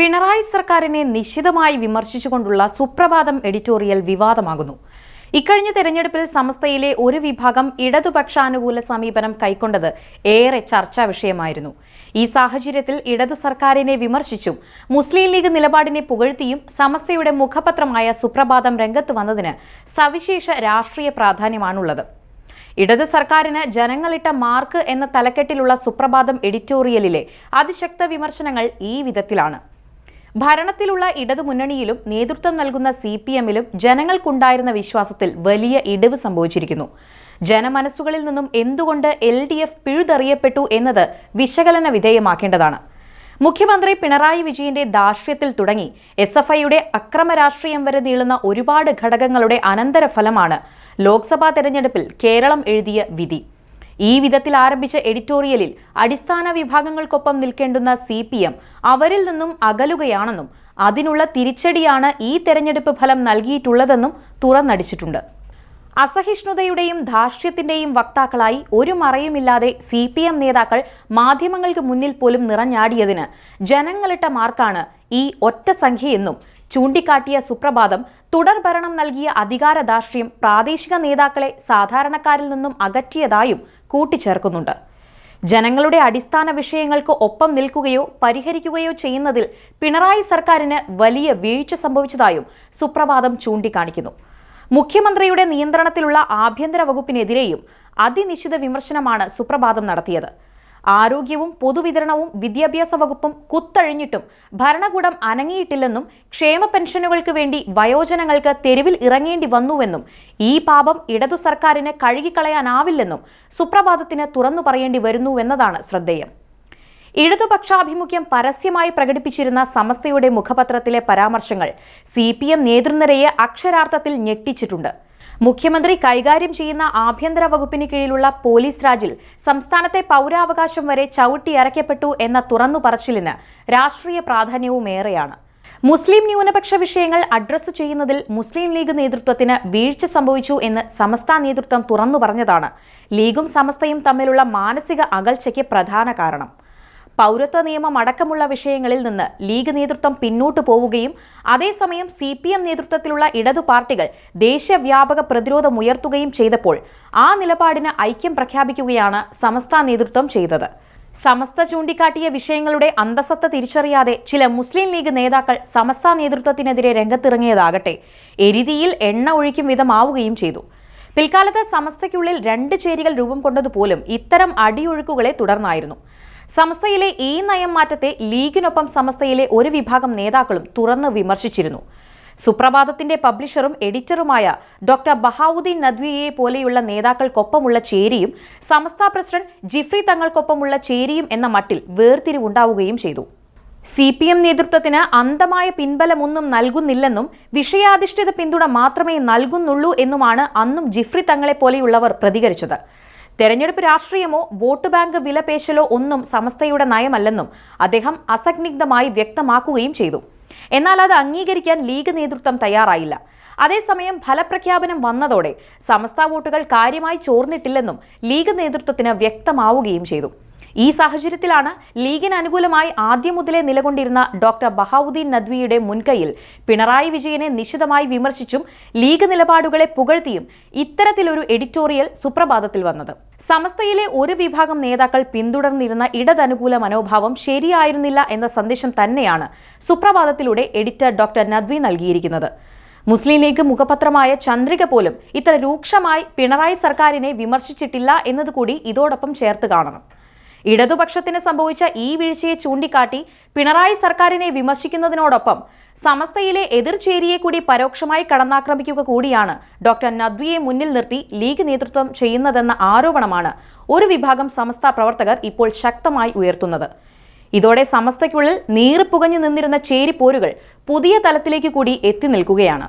പിണറായി സർക്കാരിനെ നിശിതമായി വിമർശിച്ചുകൊണ്ടുള്ള സുപ്രഭാതം എഡിറ്റോറിയൽ വിവാദമാകുന്നു. ഇക്കഴിഞ്ഞ തെരഞ്ഞെടുപ്പിൽ സമസ്തയിലെ ഒരു വിഭാഗം ഇടതുപക്ഷാനുകൂല സമീപനം കൈക്കൊണ്ടത് ഏറെ ചർച്ചാ വിഷയമായിരുന്നു. ഈ സാഹചര്യത്തിൽ ഇടതു സർക്കാരിനെ വിമർശിച്ചും മുസ്ലിം ലീഗ് നിലപാടിനെ പുകഴ്ത്തിയും സമസ്തയുടെ മുഖപത്രമായ സുപ്രഭാതം രംഗത്ത് വന്നതിന് സവിശേഷ രാഷ്ട്രീയ പ്രാധാന്യമാണുള്ളത്. ഇടത് സർക്കാരിന് ജനങ്ങളിട്ട മാർക്ക് എന്ന തലക്കെട്ടിലുള്ള സുപ്രഭാതം എഡിറ്റോറിയലിലെ അതിശക്ത വിമർശനങ്ങൾ ഈ വിധത്തിലാണ്. ഭരണത്തിലുള്ള ഇടതുമുന്നണിയിലും നേതൃത്വം നൽകുന്ന സി പി എമ്മിലും ജനങ്ങൾക്കുണ്ടായിരുന്ന വിശ്വാസത്തിൽ വലിയ ഇടിവ് സംഭവിച്ചിരിക്കുന്നു. ജനമനസ്സുകളിൽ നിന്നും എന്തുകൊണ്ട് എൽ ഡി എഫ് പിഴുതെറിയപ്പെട്ടു എന്നത് വിശകലന വിധേയമാക്കേണ്ടതാണ്. മുഖ്യമന്ത്രി പിണറായി വിജയന്റെ ദാർഷ്ട്യത്തിൽ തുടങ്ങി. എസ് എഫ് ഐയുടെ അക്രമ രാഷ്ട്രീയം വരെ നീളുന്ന ഒരുപാട് ഘടകങ്ങളുടെ അനന്തരഫലമാണ് ലോക്സഭാ തെരഞ്ഞെടുപ്പിൽ കേരളം എഴുതിയ വിധി. ഈ വിധത്തിൽ ആരംഭിച്ച എഡിറ്റോറിയലിൽ അടിസ്ഥാന വിഭാഗങ്ങൾക്കൊപ്പം നിൽക്കേണ്ടുന്ന സി അവരിൽ നിന്നും അകലുകയാണെന്നും അതിനുള്ള തിരിച്ചടിയാണ് ഈ തെരഞ്ഞെടുപ്പ് ഫലം നൽകിയിട്ടുള്ളതെന്നും തുറന്നടിച്ചിട്ടുണ്ട്. അസഹിഷ്ണുതയുടെയും ധാർഷ്ട്യത്തിന്റെയും വക്താക്കളായി ഒരു മറയുമില്ലാതെ സി പി എം നേതാക്കൾ മാധ്യമങ്ങൾക്ക് മുന്നിൽ പോലും നിറഞ്ഞാടിയതിന് ജനങ്ങളിട്ട മാർക്കാണ് ഈ ഒറ്റ സംഖ്യയെന്നും ചൂണ്ടിക്കാട്ടിയ സുപ്രഭാതം തുടർ ഭരണം നൽകിയ അധികാരധാർഷ്ട്യം പ്രാദേശിക നേതാക്കളെ സാധാരണക്കാരിൽ നിന്നും അകറ്റിയതായും കൂട്ടിച്ചേർക്കുന്നുണ്ട്. ജനങ്ങളുടെ അടിസ്ഥാന വിഷയങ്ങൾക്ക് ഒപ്പം നിൽക്കുകയോ പരിഹരിക്കുകയോ ചെയ്യുന്നതിൽ പിണറായി സർക്കാരിന് വലിയ വീഴ്ച സംഭവിച്ചതായും സുപ്രഭാതം ചൂണ്ടിക്കാണിക്കുന്നു. മുഖ്യമന്ത്രിയുടെ നിയന്ത്രണത്തിലുള്ള ആഭ്യന്തര വകുപ്പിനെതിരെയും അതിനിശ്ചിത വിമർശനമാണ് സുപ്രഭാതം നടത്തിയത്. ആരോഗ്യവും പൊതുവിതരണവും വിദ്യാഭ്യാസ വകുപ്പും കുത്തഴിഞ്ഞിട്ടും ഭരണകൂടം അനങ്ങിയിട്ടില്ലെന്നും ക്ഷേമ പെൻഷനുകൾക്ക് വേണ്ടി വയോജനങ്ങൾക്ക് തെരുവിൽ ഇറങ്ങേണ്ടി വന്നുവെന്നും ഈ പാപം ഇടതു സർക്കാരിന് കഴുകിക്കളയാനാവില്ലെന്നും സുപ്രഭാതത്തിന് തുറന്നു പറയേണ്ടി വരുന്നുവെന്നതാണ് ശ്രദ്ധേയം. ഇടതുപക്ഷാഭിമുഖ്യം പരസ്യമായി പ്രകടിപ്പിച്ചിരുന്ന സമസ്തയുടെ മുഖപത്രത്തിലെ പരാമർശങ്ങൾ സി പി എം നേതൃനിരയെ അക്ഷരാർത്ഥത്തിൽ ഞെട്ടിച്ചിട്ടുണ്ട്. മുഖ്യമന്ത്രി കൈകാര്യം ചെയ്യുന്ന ആഭ്യന്തര വകുപ്പിന് കീഴിലുള്ള പോലീസ് രാജിൽ സംസ്ഥാനത്തെ പൗരാവകാശം വരെ ചവിട്ടിയറയ്ക്കപ്പെട്ടു എന്ന തുറന്നു പറച്ചിലിന് രാഷ്ട്രീയ പ്രാധാന്യവും ഏറെയാണ്. മുസ്ലിം ന്യൂനപക്ഷ വിഷയങ്ങൾ അഡ്രസ്സ് ചെയ്യുന്നതിൽ മുസ്ലിം ലീഗ് നേതൃത്വത്തിന് വീഴ്ച സംഭവിച്ചു എന്ന് സമസ്ത നേതൃത്വം തുറന്നു പറഞ്ഞതാണ് ലീഗും സമസ്തയും തമ്മിലുള്ള മാനസിക അകൽച്ചയ്ക്ക് പ്രധാന കാരണം. പൗരത്വ നിയമം അടക്കമുള്ള വിഷയങ്ങളിൽ നിന്ന് ലീഗ് നേതൃത്വം പിന്നോട്ടു പോവുകയും അതേസമയം സി പി എം നേതൃത്വത്തിലുള്ള ഇടതു പാർട്ടികൾ ദേശവ്യാപക പ്രതിരോധമുയർത്തുകയും ചെയ്തപ്പോൾ ആ നിലപാടിന് ഐക്യം പ്രഖ്യാപിക്കുകയാണ് സമസ്ത നേതൃത്വം ചെയ്തത്. സമസ്ത ചൂണ്ടിക്കാട്ടിയ വിഷയങ്ങളുടെ അന്തസത്ത തിരിച്ചറിയാതെ ചില മുസ്ലിം ലീഗ് നേതാക്കൾ സമസ്ത നേതൃത്വത്തിനെതിരെ രംഗത്തിറങ്ങിയതാകട്ടെ എരിതിയിൽ എണ്ണ ഒഴിക്കും വിധമാവുകയും ചെയ്തു. പിൽക്കാലത്ത് സമസ്തയ്ക്കുള്ളിൽ രണ്ട് ചേരികൾ രൂപം കൊണ്ടതുപോലും ഇത്തരം അടിയൊഴുക്കുകളെ തുടർന്നായിരുന്നു. സമസ്തയിലെ ഈ നയം മാറ്റത്തെ ലീഗിനൊപ്പം സംസ്ഥയിലെ ഒരു വിഭാഗം നേതാക്കളും തുറന്ന് വിമർശിച്ചിരുന്നു. സുപ്രഭാതത്തിന്റെ പബ്ലിഷറും എഡിറ്ററുമായ ഡോക്ടർ ബഹാവുദ്ദീൻ നദ്വിയെ പോലെയുള്ള നേതാക്കൾക്കൊപ്പമുള്ള ചേരിയും സമസ്ത പ്രസിഡന്റ് ജിഫ്രി തങ്ങൾക്കൊപ്പമുള്ള ചേരിയും എന്ന മട്ടിൽ വേർതിരിവുണ്ടാവുകയും ചെയ്തു. സി പി എം നേതൃത്വത്തിന് അന്തമായ പിൻബലമൊന്നും നൽകുന്നില്ലെന്നും വിഷയാധിഷ്ഠിത പിന്തുണ മാത്രമേ നൽകുന്നുള്ളൂ എന്നുമാണ് അന്നും ജിഫ്രി തങ്ങളെ പോലെയുള്ളവർ പ്രതികരിച്ചത്. തെരഞ്ഞെടുപ്പ് രാഷ്ട്രീയമോ വോട്ട് ബാങ്ക് വിലപേശലോ ഒന്നും സമസ്തയുടെ നയമല്ലെന്നും അദ്ദേഹം അസഗ്നിഗ്ധമായി വ്യക്തമാക്കുകയും ചെയ്തു. എന്നാൽ അത് അംഗീകരിക്കാൻ ലീഗ് നേതൃത്വം തയ്യാറായില്ല. അതേസമയം ഫലപ്രഖ്യാപനം വന്നതോടെ സമസ്ത വോട്ടുകൾ കാര്യമായി ചോർന്നിട്ടില്ലെന്നും ലീഗ് നേതൃത്വത്തിന് വ്യക്തമാവുകയും ചെയ്തു. ഈ സാഹചര്യത്തിലാണ് ലീഗിന് അനുകൂലമായി ആദ്യം മുതലേ നിലകൊണ്ടിരുന്ന ഡോക്ടർ ബഹാവുദ്ദീൻ നദ്വിയുടെ മുൻകൈയിൽ പിണറായി വിജയനെ നിശിതമായി വിമർശിച്ചും ലീഗ് നിലപാടുകളെ പുകഴ്ത്തിയും ഇത്തരത്തിലൊരു എഡിറ്റോറിയൽ സുപ്രഭാതത്തിൽ വന്നത്. സമസ്തയിലെ ഒരു വിഭാഗം നേതാക്കൾ പിന്തുടർന്നിരുന്ന ഇടതനുകൂല മനോഭാവം ശരിയായിരുന്നില്ല എന്ന സന്ദേശം തന്നെയാണ് സുപ്രഭാതത്തിലൂടെ എഡിറ്റർ ഡോക്ടർ നദ്വി നൽകിയിരിക്കുന്നത്. മുസ്ലിം ലീഗ് മുഖപത്രമായ ചന്ദ്രിക പോലും ഇത്ര രൂക്ഷമായി പിണറായി സർക്കാരിനെ വിമർശിച്ചിട്ടില്ല എന്നതുകൂടി ഇതോടൊപ്പം ചേർത്ത് കാണണം. ഇടതുപക്ഷത്തിന് സംഭവിച്ച ഈ വീഴ്ചയെ ചൂണ്ടിക്കാട്ടി പിണറായി സർക്കാരിനെ വിമർശിക്കുന്നതിനോടൊപ്പം സമസ്തയിലെ എതിർചേരിയെ കൂടി പരോക്ഷമായി കടന്നാക്രമിക്കുക കൂടിയാണ് ഡോക്ടർ നദ്വിയെ മുന്നിൽ നിർത്തി ലീഗ് നേതൃത്വം ചെയ്യുന്നതെന്ന ആരോപണമാണ് ഒരു വിഭാഗം സമസ്ത പ്രവർത്തകർ ഇപ്പോൾ ശക്തമായി ഉയർത്തുന്നത്. ഇതോടെ സമസ്തയ്ക്കുള്ളിൽ നീറിപ്പുകഞ്ഞു നിന്നിരുന്ന ചേരിപ്പോരുകൾ പുതിയ തലത്തിലേക്ക് കൂടി എത്തി നിൽക്കുകയാണ്.